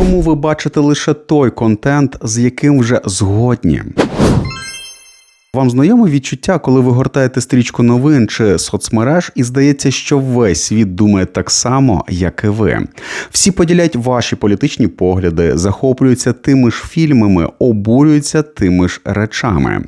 Чому ви бачите лише той контент, з яким вже згодні? Вам знайоме відчуття, коли ви гортаєте стрічку новин чи соцмереж, і здається, що весь світ думає так само, як і ви. Всі поділяють ваші політичні погляди, захоплюються тими ж фільмами, обурюються тими ж речами.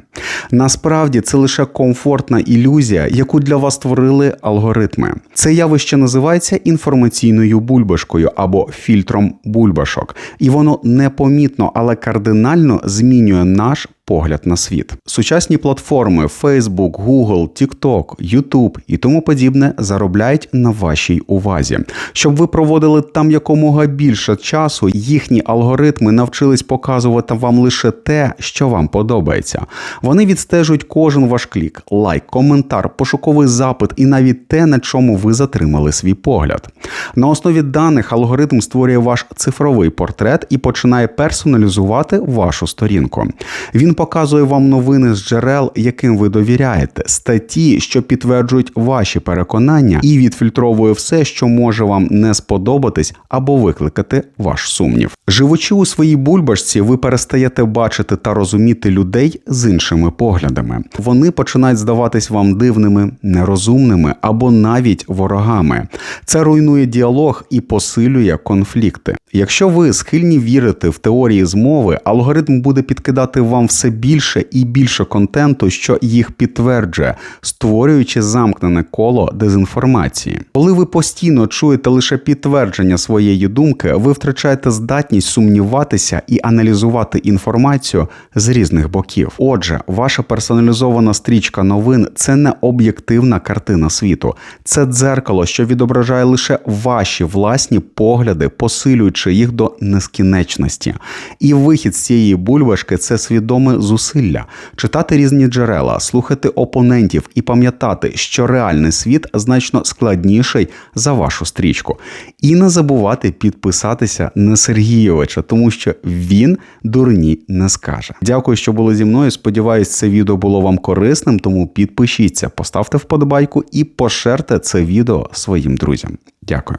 Насправді це лише комфортна ілюзія, яку для вас створили алгоритми. Це явище називається інформаційною бульбашкою або фільтром бульбашок, і воно непомітно, але кардинально змінює наш погляд на світ. Сучасні платформи Facebook, Google, TikTok, YouTube і тому подібне заробляють на вашій увазі. Щоб ви проводили там якомога більше часу, їхні алгоритми навчились показувати вам лише те, що вам подобається. Вони відстежують кожен ваш клік, лайк, коментар, пошуковий запит і навіть те, на чому ви затримали свій погляд. На основі даних алгоритм створює ваш цифровий портрет і починає персоналізувати вашу сторінку. Він показує вам новини з джерел, яким ви довіряєте, статті, що підтверджують ваші переконання, і відфільтровує все, що може вам не сподобатись або викликати ваш сумнів. Живучи у своїй бульбашці, ви перестаєте бачити та розуміти людей з іншими поглядами. Вони починають здаватись вам дивними, нерозумними або навіть ворогами. Це руйнує діалог і посилює конфлікти. Якщо ви схильні вірити в теорії змови, алгоритм буде підкидати вам все більше і більше контенту, що їх підтверджує, створюючи замкнене коло дезінформації. Коли ви постійно чуєте лише підтвердження своєї думки, ви втрачаєте здатність сумніватися і аналізувати інформацію з різних боків. Отже, ваша персоналізована стрічка новин це не об'єктивна картина світу, це дзеркало, що відображає лише ваші власні погляди, посилюючи їх до нескінченності. І вихід з цієї бульбашки це свідоме зусилля, читати різні джерела, слухати опонентів і пам'ятати, що реальний світ значно складніший за вашу стрічку. І не забувати підписатися на Сергійовича, тому що він дурні не скаже. Дякую, що були зі мною. Сподіваюсь, це відео було вам корисним, тому підпишіться, поставте вподобайку і пошерте це відео своїм друзям. Дякую.